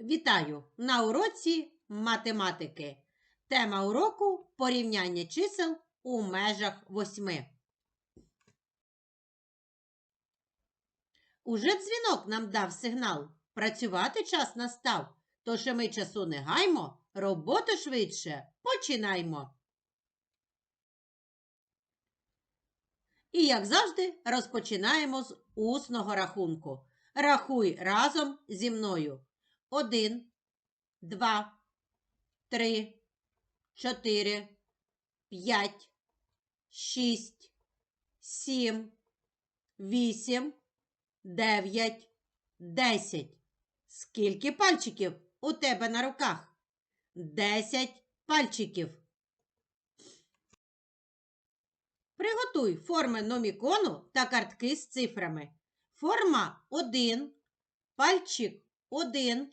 Вітаю на уроці математики. Тема уроку порівняння чисел у межах восьми. Уже дзвінок нам дав сигнал. Працювати час настав. Тож ми часу не гаймо, роботу швидше починаймо. І, як завжди, розпочинаємо з усного рахунку. Рахуй разом зі мною. Один, два, три, чотири, п'ять, шість, сім, вісім, дев'ять, десять. Скільки пальчиків у тебе на руках? Десять пальчиків. Приготуй форми номікону та картки з цифрами. Форма 1, пальчик 1,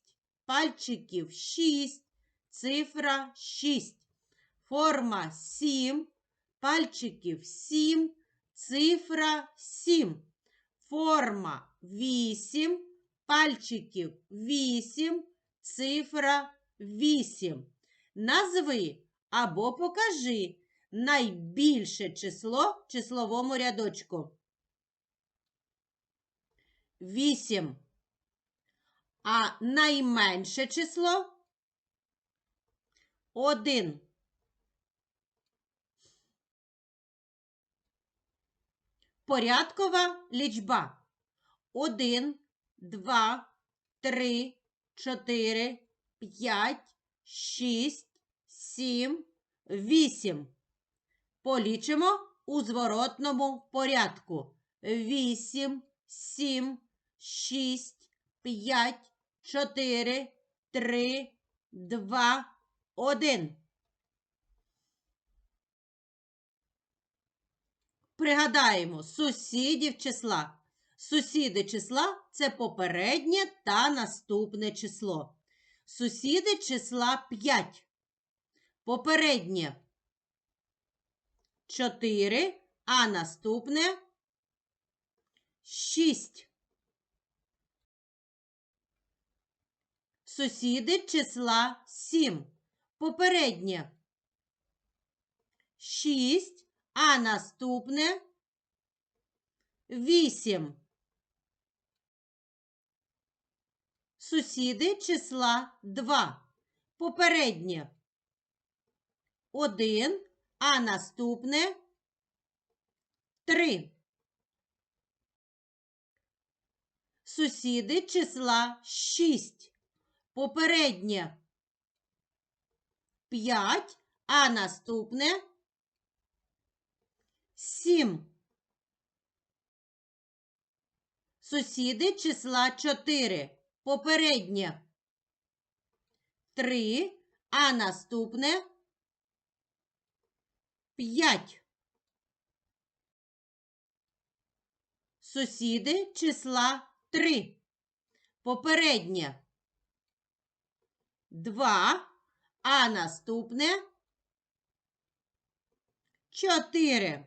пальчиків 6, цифра 6. Форма 7, пальчиків 7, цифра 7. Форма 8, пальчиків 8, цифра 8. Назви або покажи найбільше число в числовому рядочку. 8. А найменше число 1. Порядкова лічба. 1, 2, 3, 4, 5, 6, 7, 8. Полічимо у зворотному порядку. 8, 7, 6, 5, 4, 3, 2, 1. Пригадаємо сусідів числа. Сусіди числа це попереднє та наступне число. Сусіди числа 5. Попереднє 4, а наступне 6. Сусіди числа 7. Попереднє 6, а наступне 8. Сусіди числа 2. Попереднє 1, а наступне 3. Сусіди числа 6. Попереднє 5, а наступне 7. Сусіди числа 4. Попереднє 3, а наступне 5. Сусіди числа 3. Попереднє 2, а наступне 4.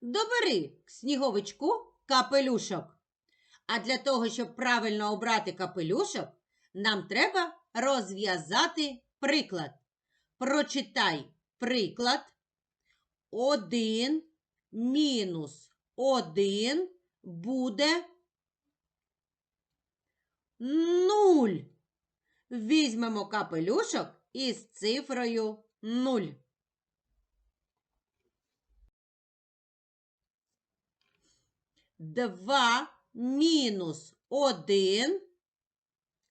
Добери к сніговичку капелюшок. А для того, щоб правильно обрати капелюшок, нам треба розв'язати приклад. Прочитай приклад. 1 мінус 1 буде 0. Візьмемо капелюшок із цифрою 0. Два мінус 1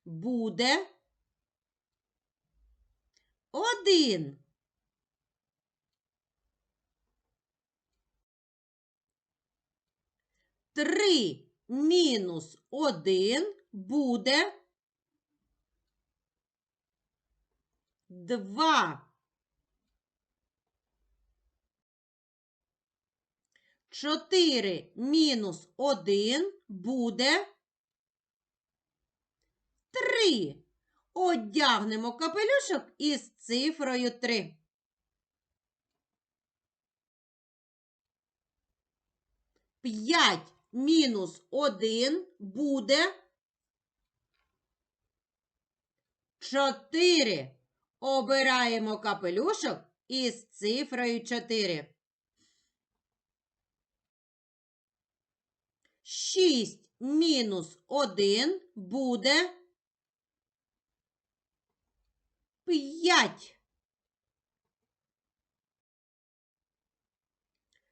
буде 1. Три мінус один буде два. Чотири мінус один буде три. Одягнемо капелюшок із цифрою три. П'ять мінус один буде чотири. Обираємо капелюшок із цифрою 4. 6 мінус 1 буде 5.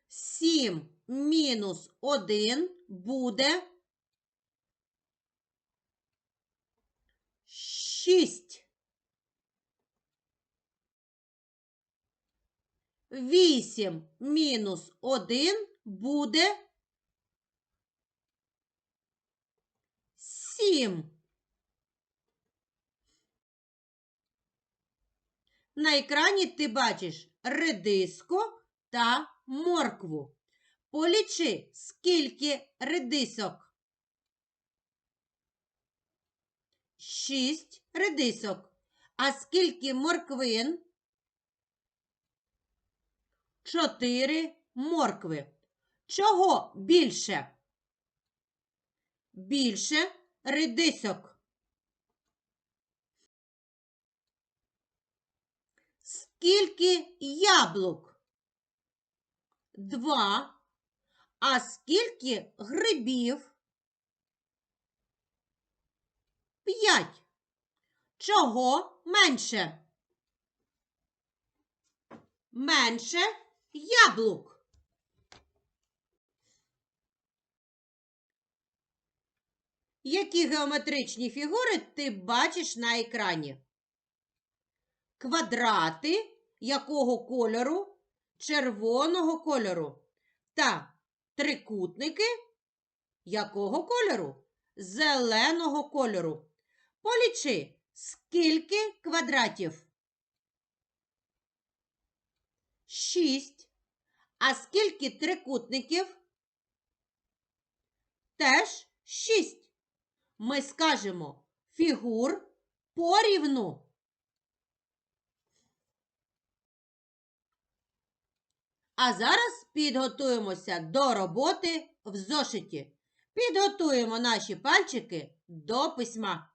7 мінус 1 буде 6. Вісім мінус один буде сім. На екрані ти бачиш редиску та моркву. Полічи, скільки редисок. Шість редисок. А скільки морквин? чотири моркви. Чого більше? Більше редисок. Скільки яблук? Два. А скільки грибів? П'ять. Чого менше? Менше яблук. Які геометричні фігури ти бачиш на екрані? Квадрати якого кольору? Червоного кольору. Та трикутники якого кольору? Зеленого кольору. Полічи, скільки квадратів? Шість. А скільки трикутників? Теж шість. Ми скажемо фігур порівну. А зараз підготуємося до роботи в зошиті. Підготуємо наші пальчики до письма.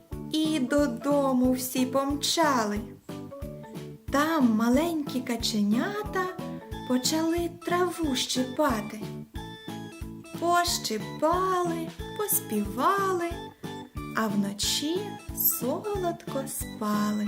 і додому всі помчали. Там маленькі каченята почали траву щипати. Пощипали, поспівали, а вночі солодко спали.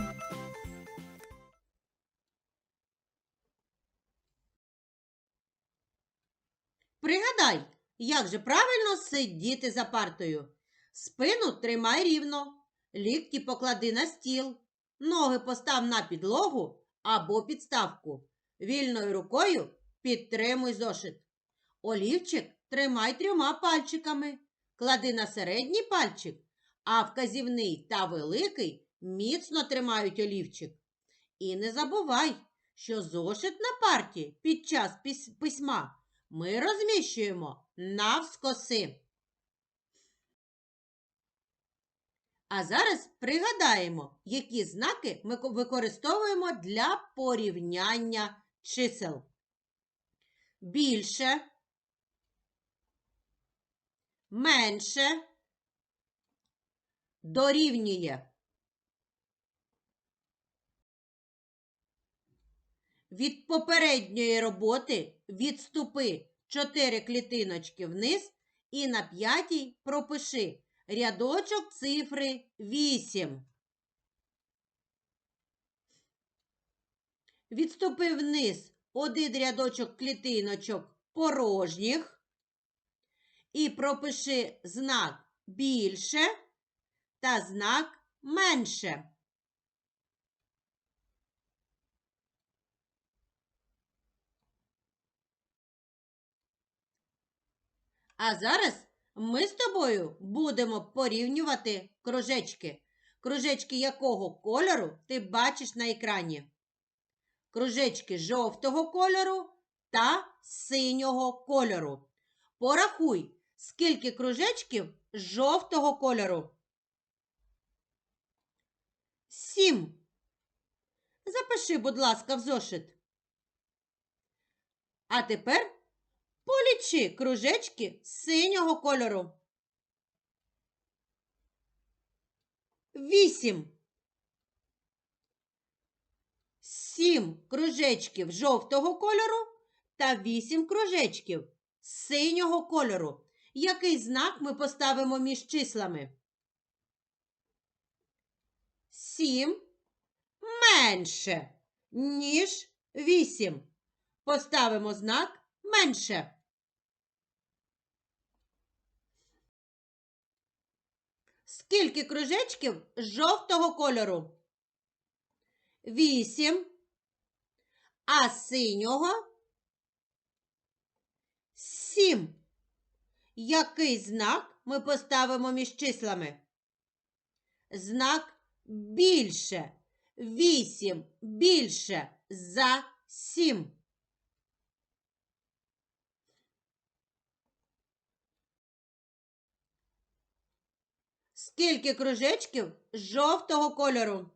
Пригадай, як же правильно сидіти за партою. Спину тримай рівно, лікті поклади на стіл, ноги постав на підлогу або підставку. Вільною рукою підтримуй зошит. Олівчик тримай трьома пальчиками, клади на середній пальчик, а вказівний та великий міцно тримають олівчик. І не забувай, що зошит на парті під час письма ми розміщуємо навскоси. А зараз пригадаємо, які знаки ми використовуємо для порівняння чисел. Більше, менше, дорівнює. Від попередньої роботи відступи 4 клітиночки вниз і на п'ятій пропиши рядочок цифри 8. Відступи вниз один рядочок клітиночок порожніх і пропиши знак більше та знак менше. А зараз ми з тобою будемо порівнювати кружечки. Кружечки якого кольору ти бачиш на екрані? Кружечки жовтого кольору та синього кольору. Порахуй, скільки кружечків жовтого кольору. Сім. Запиши, будь ласка, в зошит. А тепер полічи кружечки синього кольору. Вісім. Сім кружечків жовтого кольору та вісім кружечків синього кольору. Який знак ми поставимо між числами? Сім менше, ніж вісім. Поставимо знак менше. Скільки кружечків жовтого кольору? Вісім. А синього? Сім. Який знак ми поставимо між числами? Знак більше. Вісім більше за сім. Скільки кружечків жовтого кольору?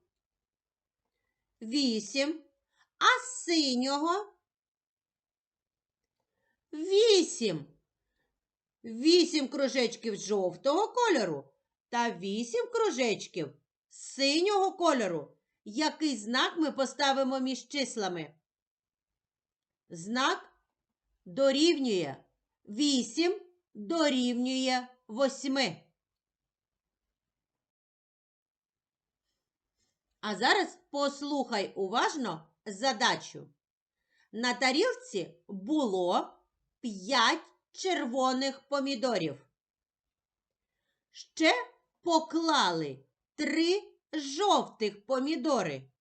Вісім. А синього? Вісім. Вісім кружечків жовтого кольору та вісім кружечків синього кольору. Який знак ми поставимо між числами? Знак дорівнює. Вісім дорівнює восьми. А зараз послухай уважно задачу. На тарілці було 5 червоних помідорів. Ще поклали 3 жовтих помідори.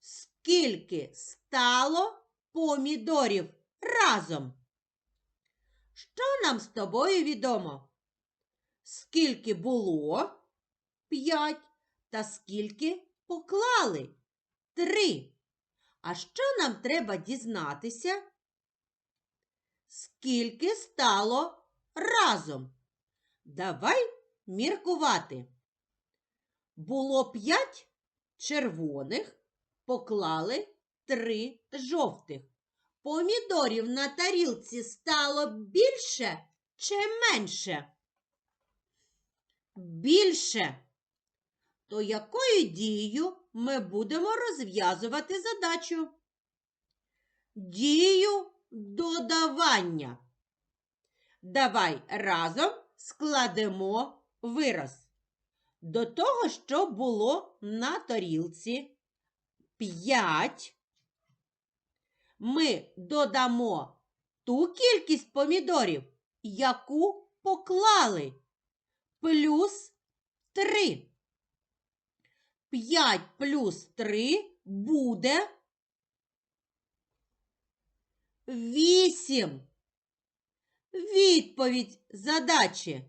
Скільки стало помідорів разом? Що нам з тобою відомо? Скільки було 5 та скільки поклали? Три. А що нам треба дізнатися? Скільки стало разом? Давай міркувати. Було п'ять червоних, поклали три жовтих. Помідорів на тарілці стало більше чи менше? Більше. То якою дією ми будемо розв'язувати задачу? Дію додавання. Давай разом складемо вираз. До того, що було на тарілці 5, ми додамо ту кількість помідорів, яку поклали, плюс 3. 5 плюс 3 буде 8. Відповідь задачі.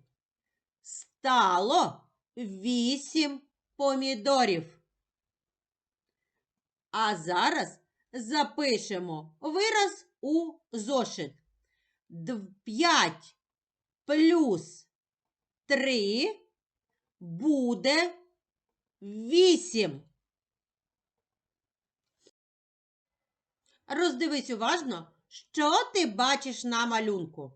Стало 8 помідорів. А зараз запишемо вираз у зошит. 5 плюс 3 буде вісім. Роздивись уважно, що ти бачиш на малюнку.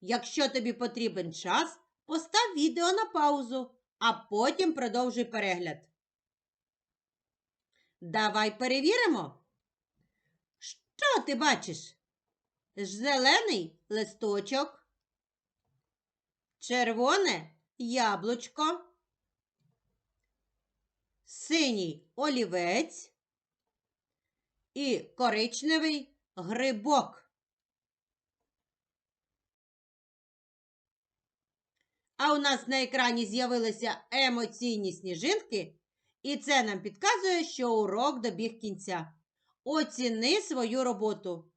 Якщо тобі потрібен час, постав відео на паузу, а потім продовжуй перегляд. Давай перевіримо. Що ти бачиш? Зелений листочок, червоне яблучко, синій олівець і коричневий грибок. А у нас на екрані з'явилися емоційні сніжинки, і це нам підказує, що урок добіг кінця. Оціни свою роботу.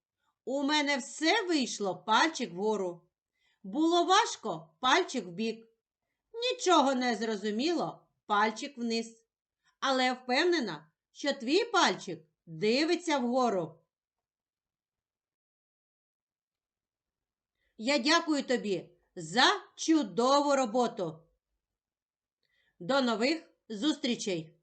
У мене все вийшло пальчик вгору. Було важко пальчик вбік. Нічого не зрозуміло пальчик вниз. Але я впевнена, що твій пальчик дивиться вгору. Я дякую тобі за чудову роботу. До нових зустрічей!